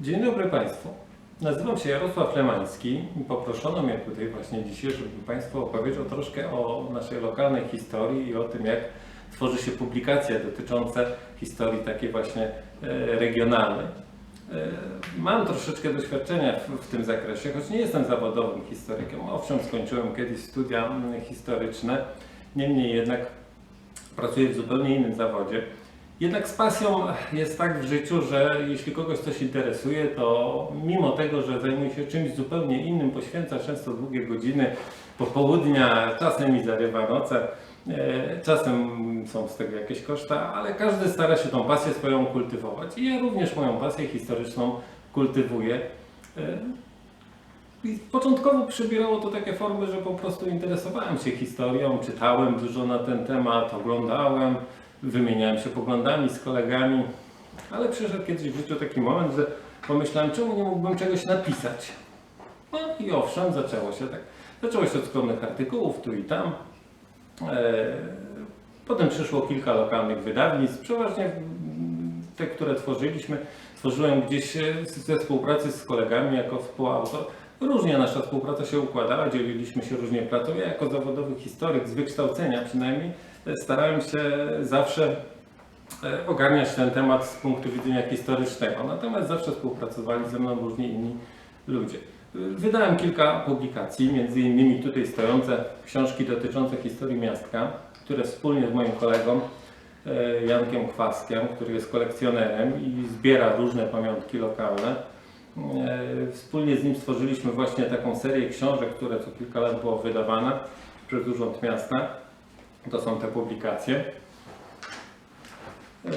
Dzień dobry Państwu. Nazywam się Jarosław Lemański i poproszono mnie tutaj właśnie dzisiaj, żeby Państwu opowiedział troszkę o naszej lokalnej historii i o tym, jak tworzy się publikacje dotyczące historii takiej właśnie e, regionalnej. E, Mam troszeczkę doświadczenia w, tym zakresie, choć nie jestem zawodowym historykiem. Owszem, skończyłem kiedyś studia mm, historyczne, niemniej jednak pracuję w zupełnie innym zawodzie. Jednak z pasją jest tak w życiu, że jeśli kogoś coś interesuje, to mimo tego, że zajmuje się czymś zupełnie innym, poświęca często długie godziny popołudnia, czasem mi zarywa noce, e, czasem są z tego jakieś koszta, ale każdy stara się tą pasję swoją kultywować. I ja również moją pasję historyczną kultywuję. E, i początkowo przybierało to takie formy, że po prostu interesowałem się historią, czytałem dużo na ten temat, oglądałem, wymieniałem się poglądami z kolegami, ale przyszedł kiedyś w życiu taki moment, że pomyślałem, czemu nie mógłbym czegoś napisać. No i owszem, zaczęło się tak. Zaczęło się od skromnych artykułów tu i tam. E, Potem przyszło kilka lokalnych wydawnictw, przeważnie te, które tworzyliśmy, tworzyłem gdzieś e, ze współpracy z kolegami jako współautor. Różnie nasza współpraca się układała, dzieliliśmy się różnie pracą. Ja jako zawodowy historyk z wykształcenia przynajmniej starałem się zawsze e, ogarniać ten temat z punktu widzenia historycznego. Natomiast zawsze współpracowali ze mną różni inni ludzie. Wydałem kilka publikacji, między innymi tutaj stojące książki dotyczące historii miastka, które wspólnie z moim kolegą e, Jankiem Kwaskiem, który jest kolekcjonerem i zbiera różne pamiątki lokalne. E, Wspólnie z nim stworzyliśmy właśnie taką serię książek, które co kilka lat było wydawane przez Urząd Miasta. To są te publikacje. E,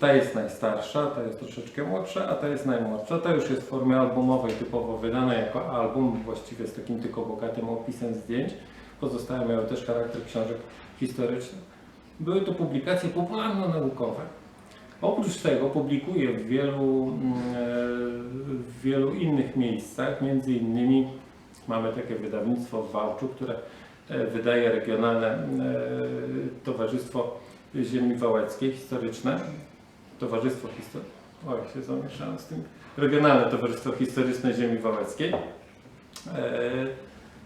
Ta jest najstarsza, ta jest troszeczkę młodsza, a ta jest najmłodsza. Ta już jest w formie albumowej, typowo wydana jako album, właściwie z takim tylko bogatym opisem zdjęć. Pozostałe miały też charakter książek historycznych. Były to publikacje popularno-naukowe. Oprócz tego publikuję w wielu, mm, e, w wielu innych miejscach, między innymi mamy takie wydawnictwo w Wałczu, które wydaje regionalne e, Towarzystwo Ziemi Wałeckiej historyczne. Towarzystwo historyczne. Oj, się zamieszałem z tym. Regionalne Towarzystwo Historyczne Ziemi Wałeckiej. E,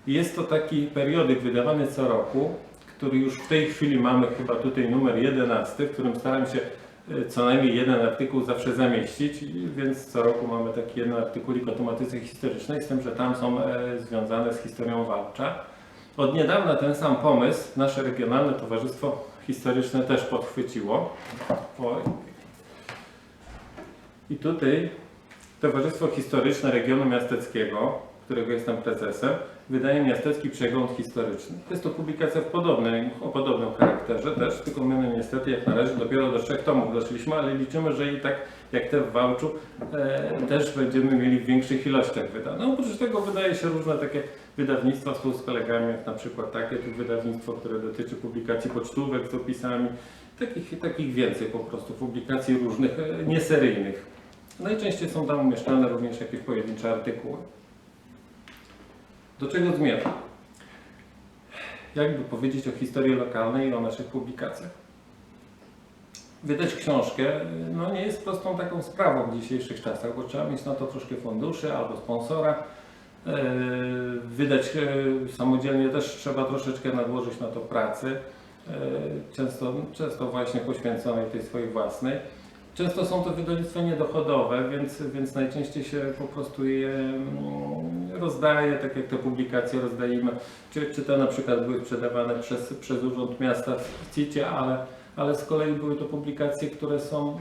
Jest to taki periodyk wydawany co roku, który już w tej chwili mamy chyba tutaj numer 11, w którym staram się e, co najmniej jeden artykuł zawsze zamieścić, więc co roku mamy taki jeden artykulik o tematyce historycznej, z tym, że tam są e, związane z historią Wałcza. Od niedawna ten sam pomysł nasze regionalne towarzystwo historyczne też podchwyciło. Oj. I tutaj Towarzystwo Historyczne Regionu Miasteckiego, którego jestem prezesem, wydaje Miastecki Przegląd Historyczny. Jest to publikacja w podobnym, o podobnym charakterze też, tylko my niestety jak na razie dopiero do trzech tomów doszliśmy, ale liczymy, że i tak jak te w Wałczu e, też będziemy mieli w większych ilościach wydane. No, oprócz tego wydaje się różne takie wydawnictwa współ z kolegami, jak na przykład takie tu wydawnictwo, które dotyczy publikacji pocztówek z opisami, takich, takich więcej po prostu publikacji różnych, e, nieseryjnych. Najczęściej są tam umieszczane również jakieś pojedyncze artykuły. Do czego zmierzam? Jakby powiedzieć o historii lokalnej i o naszych publikacjach. Wydać książkę no nie jest prostą taką sprawą w dzisiejszych czasach, bo trzeba mieć na to troszkę funduszy albo sponsora. Yy, Wydać yy, samodzielnie też trzeba troszeczkę nadłożyć na to pracy, yy, często, często właśnie poświęconej tej swojej własnej. Często są to wydawnictwa niedochodowe, więc, więc najczęściej się po prostu je mm, rozdaje, tak jak te publikacje rozdajemy. Czy, czy to na przykład były sprzedawane przez, przez Urząd Miasta w CIT-ie, ale, ale z kolei były to publikacje, które są,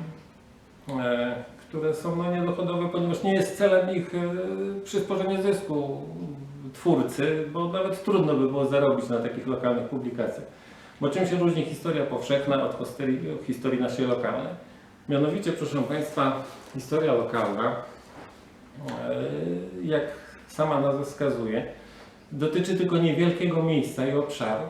e, które są no, niedochodowe, ponieważ nie jest celem ich e, przysporzenie zysku twórcy, bo nawet trudno by było zarobić na takich lokalnych publikacjach. Bo czym się różni historia powszechna od historii, historii naszej lokalnej? Mianowicie, proszę Państwa, historia lokalna, e, jak sama nazwa wskazuje, dotyczy tylko niewielkiego miejsca i obszaru,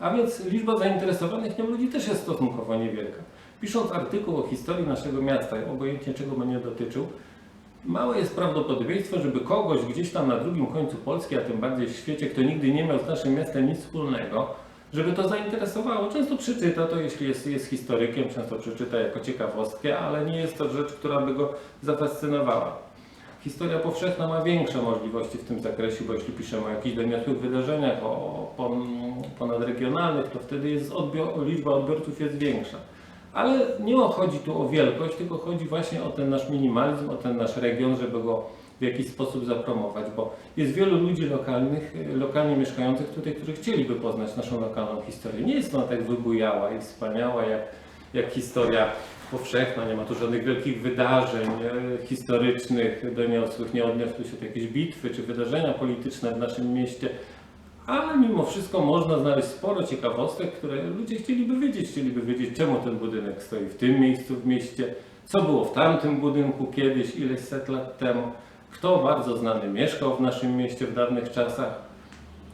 a więc liczba zainteresowanych nią ludzi też jest stosunkowo niewielka. Pisząc artykuł o historii naszego miasta, obojętnie czego będzie dotyczył, małe jest prawdopodobieństwo, żeby kogoś gdzieś tam na drugim końcu Polski, a tym bardziej w świecie, kto nigdy nie miał z naszym miastem nic wspólnego, żeby to zainteresowało. Często przeczyta to, jeśli jest, jest historykiem, często przeczyta jako ciekawostkę, ale nie jest to rzecz, która by go zafascynowała. Historia powszechna ma większe możliwości w tym zakresie, bo jeśli piszemy o jakichś doniosłych wydarzeniach, o pon, ponadregionalnych, to wtedy jest liczba odbiorców jest większa. Ale nie chodzi tu o wielkość, tylko chodzi właśnie o ten nasz minimalizm, o ten nasz region, żeby go w jakiś sposób zapromować, bo jest wielu ludzi lokalnych, lokalnie mieszkających tutaj, którzy chcieliby poznać naszą lokalną historię. Nie jest ona tak wybujała i wspaniała jak, jak historia powszechna, nie ma tu żadnych wielkich wydarzeń e, historycznych, doniosłych, nie odniosły się tu jakieś bitwy czy wydarzenia polityczne w naszym mieście, ale mimo wszystko można znaleźć sporo ciekawostek, które ludzie chcieliby wiedzieć. Chcieliby wiedzieć, czemu ten budynek stoi w tym miejscu w mieście, co było w tamtym budynku kiedyś, ileś set lat temu, kto bardzo znany mieszkał w naszym mieście w dawnych czasach.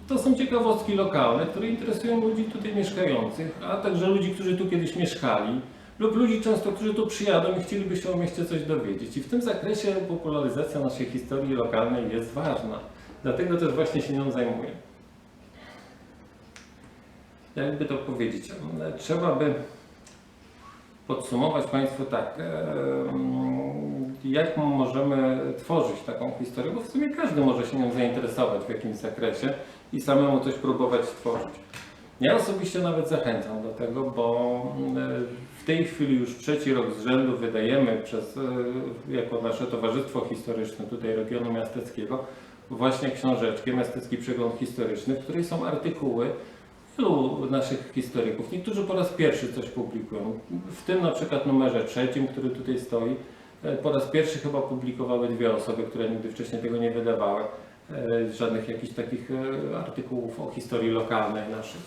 To są ciekawostki lokalne, które interesują ludzi tutaj mieszkających, a także ludzi, którzy tu kiedyś mieszkali, lub ludzi często, którzy tu przyjadą i chcieliby się o mieście coś dowiedzieć. I w tym zakresie popularyzacja naszej historii lokalnej jest ważna. Dlatego też właśnie się nią zajmuję. Jakby to powiedzieć, trzeba by podsumować Państwu tak, em, jak możemy tworzyć taką historię, bo w sumie każdy może się nią zainteresować w jakimś zakresie i samemu coś próbować stworzyć. Ja osobiście nawet zachęcam do tego, bo mm, w tej chwili już trzeci rok z rzędu wydajemy przez, e, jako nasze Towarzystwo Historyczne tutaj regionu miasteckiego właśnie książeczkę Miastecki Przegląd Historyczny, w której są artykuły wielu naszych historyków. Niektórzy po raz pierwszy coś publikują. W tym na przykład numerze trzecim, który tutaj stoi, e, po raz pierwszy chyba publikowały dwie osoby, które nigdy wcześniej tego nie wydawały. e, Żadnych jakichś takich e, artykułów o historii lokalnej naszej.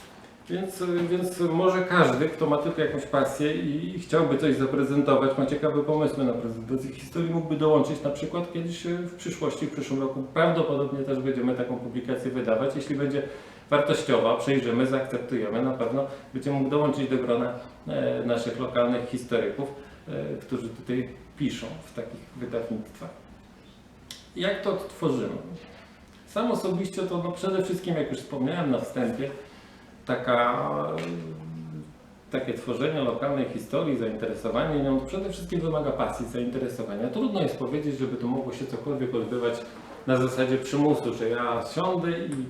Więc, więc może każdy, kto ma tylko jakąś pasję i, chciałby coś zaprezentować, ma ciekawe pomysły na prezentację historii, mógłby dołączyć na przykład kiedyś w przyszłości, w przyszłym roku. Prawdopodobnie też będziemy taką publikację wydawać. Jeśli będzie wartościowa, przejrzymy, zaakceptujemy, na pewno będzie mógł dołączyć do grona e, naszych lokalnych historyków, e, którzy tutaj piszą w takich wydawnictwach. Jak to tworzymy? Sam osobiście to no przede wszystkim, jak już wspomniałem na wstępie, taka, takie tworzenie lokalnej historii, zainteresowanie nią, przede wszystkim wymaga pasji, zainteresowania. Trudno jest powiedzieć, żeby to mogło się cokolwiek odbywać na zasadzie przymusu, że ja siądę i,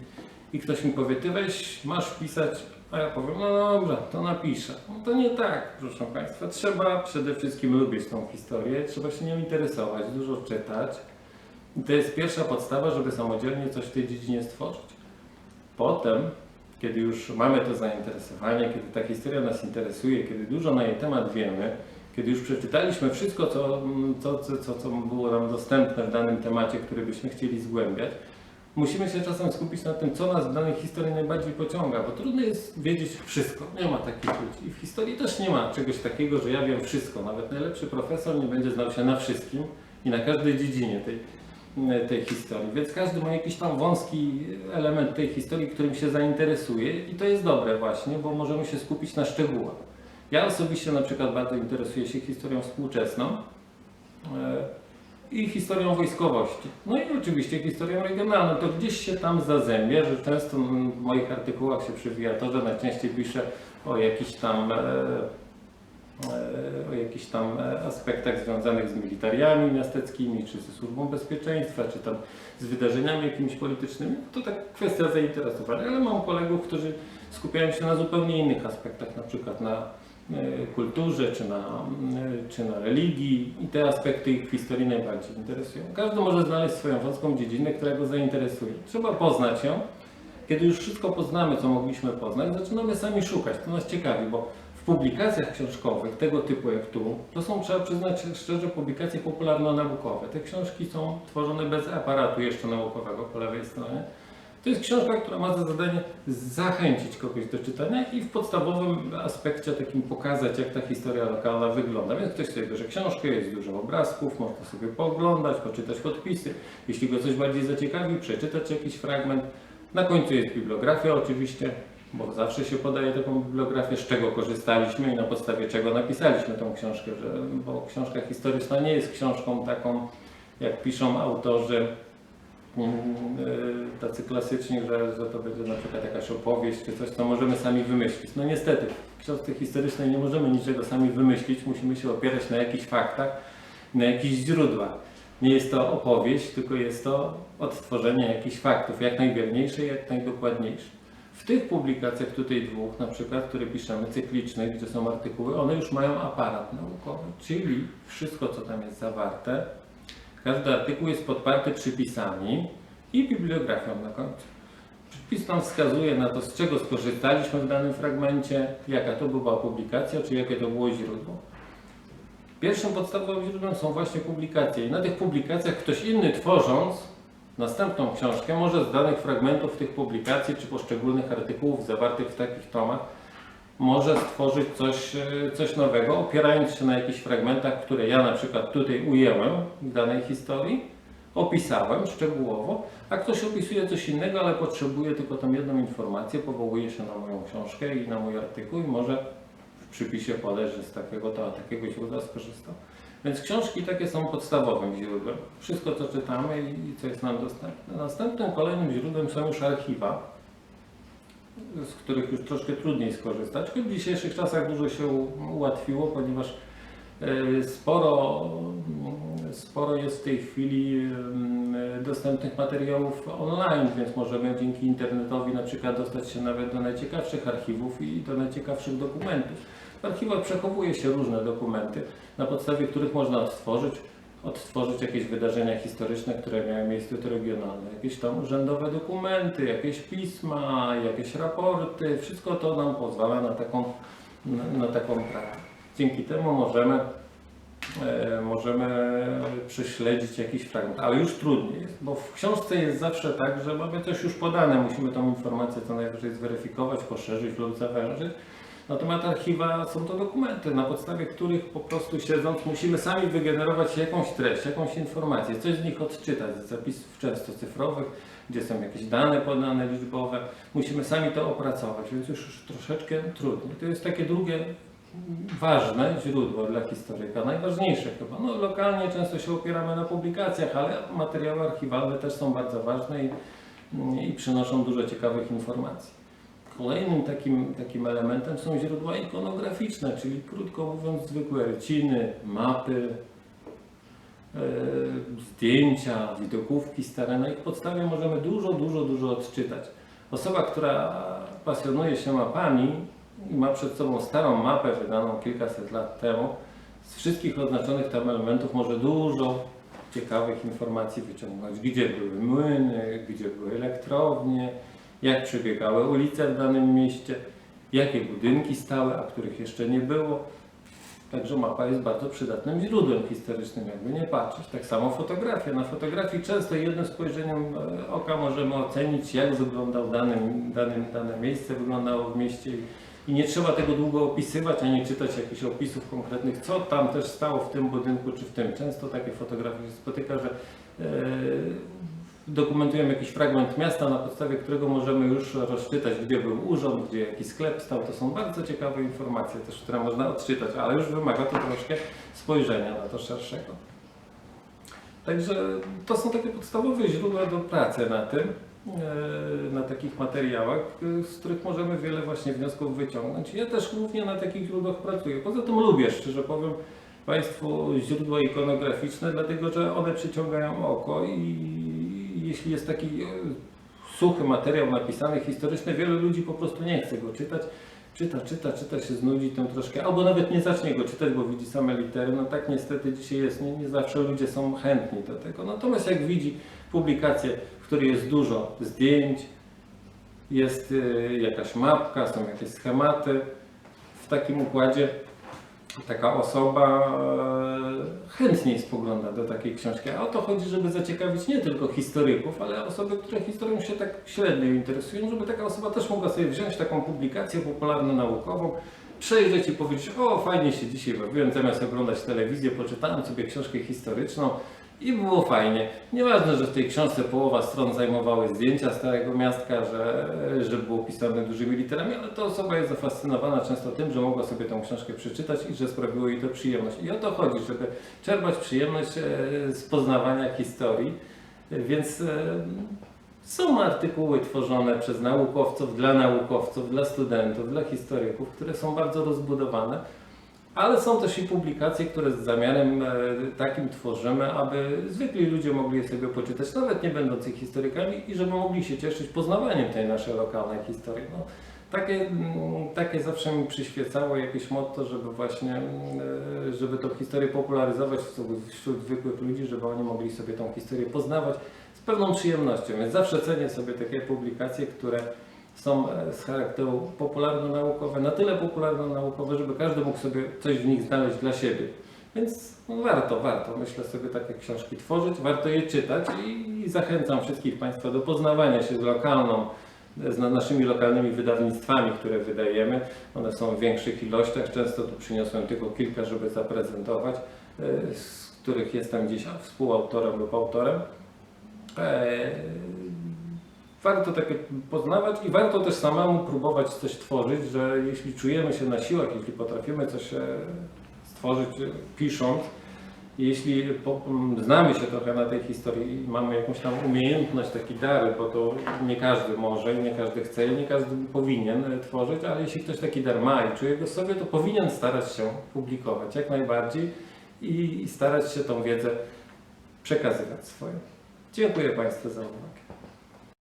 i ktoś mi powie, ty weź, masz pisać, a ja powiem, no dobra, to napiszę. No to nie tak, proszę Państwa. Trzeba przede wszystkim lubić tą historię, trzeba się nią interesować, dużo czytać. I to jest pierwsza podstawa, żeby samodzielnie coś w tej dziedzinie stworzyć. Potem, kiedy już mamy to zainteresowanie, kiedy ta historia nas interesuje, kiedy dużo na jej temat wiemy, kiedy już przeczytaliśmy wszystko, co, co, co, co było nam dostępne w danym temacie, który byśmy chcieli zgłębiać, musimy się czasem skupić na tym, co nas w danej historii najbardziej pociąga, bo trudno jest wiedzieć wszystko. Nie ma takich ludzi. I w historii też nie ma czegoś takiego, że ja wiem wszystko. Nawet najlepszy profesor nie będzie znał się na wszystkim i na każdej dziedzinie tej, tej historii. Więc każdy ma jakiś tam wąski element tej historii, którym się zainteresuje i to jest dobre właśnie, bo możemy się skupić na szczegółach. Ja osobiście na przykład bardzo interesuję się historią współczesną e, i historią wojskowości. No i oczywiście historią regionalną. To gdzieś się tam zazębia, że często w moich artykułach się przewija to, że najczęściej piszę o jakichś tam e, e, o tam aspektach związanych z militariami miasteckimi, czy ze służbą bezpieczeństwa, czy tam z wydarzeniami jakimiś politycznymi, to tak kwestia zainteresowania, ale mam kolegów, którzy skupiają się na zupełnie innych aspektach, na przykład na kulturze, czy na, e, czy na religii i te aspekty ich historii najbardziej interesują. Każdy może znaleźć swoją wąską dziedzinę, która go zainteresuje. Trzeba poznać ją. Kiedy już wszystko poznamy, co mogliśmy poznać, zaczynamy sami szukać. To nas ciekawi, bo w publikacjach książkowych tego typu jak tu, to są, trzeba przyznać szczerze, publikacje popularno-naukowe. Te książki są tworzone bez aparatu jeszcze naukowego po lewej stronie. To jest książka, która ma za zadanie zachęcić kogoś do czytania i w podstawowym aspekcie takim pokazać, jak ta historia lokalna wygląda. Więc ktoś sobie bierze książkę, jest dużo obrazków, można sobie pooglądać, poczytać podpisy. Jeśli go coś bardziej zaciekawi, przeczytać jakiś fragment. Na końcu jest bibliografia oczywiście, bo zawsze się podaje taką bibliografię, z czego korzystaliśmy i na podstawie czego napisaliśmy tą książkę, że, bo książka historyczna nie jest książką taką, jak piszą autorzy tacy klasyczni, że, że to będzie na przykład jakaś opowieść czy coś, co możemy sami wymyślić. No niestety, w książce historycznej nie możemy niczego sami wymyślić, musimy się opierać na jakichś faktach, na jakichś źródłach. Nie jest to opowieść, tylko jest to odtworzenie jakichś faktów, jak najwierniejsze jak najdokładniejsze. W tych publikacjach tutaj dwóch, na przykład, które piszemy, cyklicznych, gdzie są artykuły, one już mają aparat naukowy, czyli wszystko, co tam jest zawarte, każdy artykuł jest podparty przypisami i bibliografią na końcu. Przypis nam wskazuje na to, z czego skorzystaliśmy w danym fragmencie, jaka to była publikacja, czy jakie to było źródło. Pierwszym podstawowym źródłem są właśnie publikacje i na tych publikacjach ktoś inny tworząc następną książkę może z danych fragmentów tych publikacji czy poszczególnych artykułów zawartych w takich tomach może stworzyć coś, e, coś nowego, opierając się na jakichś fragmentach, które ja na przykład tutaj ujęłem w danej historii, opisałem szczegółowo, a ktoś opisuje coś innego, ale potrzebuje tylko tą jedną informację, powołuje się na moją książkę i na mój artykuł i może w przypisie podać, że z takiego to, a takiego źródła skorzystał. Więc książki takie są podstawowym źródłem. Wszystko, co czytamy i co jest nam dostępne. Następnym kolejnym źródłem są już archiwa, z których już troszkę trudniej skorzystać. W dzisiejszych czasach dużo się ułatwiło, ponieważ e, sporo, sporo jest w tej chwili mm, dostępnych materiałów online, więc możemy dzięki internetowi na przykład dostać się nawet do najciekawszych archiwów i do najciekawszych dokumentów. W archiwach przechowuje się różne dokumenty, na podstawie których można odtworzyć, odtworzyć jakieś wydarzenia historyczne, które miały miejsce tu regionalne, jakieś tam urzędowe dokumenty, jakieś pisma, jakieś raporty. Wszystko to nam pozwala na taką, na, na taką pracę. Dzięki temu możemy, e, możemy prześledzić jakiś fragment, ale już trudniej jest, bo w książce jest zawsze tak, że mamy coś już podane, musimy tą informację co najwyżej zweryfikować, poszerzyć lub zawężyć. Natomiast archiwa są to dokumenty, na podstawie których po prostu siedząc musimy sami wygenerować jakąś treść, jakąś informację, coś z nich odczytać, z zapisów często cyfrowych, gdzie są jakieś dane podane liczbowe. Musimy sami to opracować, więc już troszeczkę trudniej. To jest takie drugie ważne źródło dla historyka, najważniejsze chyba. No, lokalnie często się opieramy na publikacjach, ale materiały archiwalne też są bardzo ważne i, i przynoszą dużo ciekawych informacji. Kolejnym takim, takim elementem są źródła ikonograficzne, czyli krótko mówiąc zwykłe ryciny, mapy, e, zdjęcia, widokówki stare. Na ich podstawie możemy dużo, dużo, dużo odczytać. Osoba, która pasjonuje się mapami i ma przed sobą starą mapę wydaną kilkaset lat temu, z wszystkich oznaczonych tam elementów może dużo ciekawych informacji wyciągnąć. Gdzie były młyny, gdzie były elektrownie, jak przebiegały ulice w danym mieście, jakie budynki stały, a których jeszcze nie było. Także mapa jest bardzo przydatnym źródłem historycznym, jakby nie patrzeć. Tak samo fotografia. Na fotografii często jednym spojrzeniem e, oka możemy ocenić, jak wyglądał dane, dane, dane miejsce, wyglądało w mieście. I nie trzeba tego długo opisywać, ani czytać jakichś opisów konkretnych, co tam też stało w tym budynku czy w tym. Często takie fotografie się spotyka, że e, dokumentujemy jakiś fragment miasta, na podstawie którego możemy już rozczytać, gdzie był urząd, gdzie jaki sklep stał. To są bardzo ciekawe informacje też, które można odczytać, ale już wymaga to troszkę spojrzenia na to szerszego. Także to są takie podstawowe źródła do pracy na tym, e, na takich materiałach, z których możemy wiele właśnie wniosków wyciągnąć. Ja też głównie na takich źródłach pracuję. Poza tym lubię, szczerze powiem, Państwu źródła ikonograficzne, dlatego że one przyciągają oko i jeśli jest taki e, suchy materiał napisany, historyczny, wielu ludzi po prostu nie chce go czytać. Czyta, czyta, czyta się znudzi tym troszkę, albo nawet nie zacznie go czytać, bo widzi same litery. No tak niestety dzisiaj jest, nie, nie zawsze ludzie są chętni do tego. Natomiast jak widzi publikację, w której jest dużo zdjęć, jest y, jakaś mapka, są jakieś schematy, w takim układzie taka osoba e, chętniej spogląda do takiej książki. A o to chodzi, żeby zaciekawić nie tylko historyków, ale osoby, które historią się tak średnio interesują, żeby taka osoba też mogła sobie wziąć taką publikację popularno-naukową, przejrzeć i powiedzieć, o fajnie się dzisiaj bawiłem, zamiast oglądać telewizję, poczytałem sobie książkę historyczną, i było fajnie. Nieważne, że w tej książce połowa stron zajmowały zdjęcia Starego Miastka, że, że było pisane dużymi literami, ale ta osoba jest zafascynowana często tym, że mogła sobie tę książkę przeczytać i że sprawiło jej to przyjemność. I o to chodzi, żeby czerpać przyjemność e, z poznawania historii. Więc e, są artykuły tworzone przez naukowców, dla naukowców, dla studentów, dla historyków, które są bardzo rozbudowane Ale są też i publikacje, które z zamiarem e, takim tworzymy, aby zwykli ludzie mogli je sobie poczytać, nawet nie będący historykami, i żeby mogli się cieszyć poznawaniem tej naszej lokalnej historii. No, takie, takie zawsze mi przyświecało jakieś motto, żeby właśnie, e, żeby tą historię popularyzować wśród zwykłych ludzi, żeby oni mogli sobie tą historię poznawać z pewną przyjemnością. Więc zawsze cenię sobie takie publikacje, które są e, z charakteru popularno-naukowe, na tyle popularno-naukowe, żeby każdy mógł sobie coś w nich znaleźć dla siebie. Więc no, warto, warto, myślę sobie takie książki tworzyć, warto je czytać i, zachęcam wszystkich Państwa do poznawania się z lokalną, z na- naszymi lokalnymi wydawnictwami, które wydajemy. One są w większych ilościach, często tu przyniosłem tylko kilka, żeby zaprezentować, e, z których jestem gdzieś współautorem lub autorem. Warto takie poznawać i warto też samemu próbować coś tworzyć, że jeśli czujemy się na siłach, jeśli potrafimy coś e, stworzyć e, pisząc, jeśli po, znamy się trochę na tej historii i mamy jakąś tam umiejętność, taki dar, bo to nie każdy może i nie każdy chce i nie każdy powinien e, tworzyć, ale jeśli ktoś taki dar ma i czuje go sobie, to powinien starać się publikować jak najbardziej i, i starać się tą wiedzę przekazywać swoją. Dziękuję Państwu za uwagę.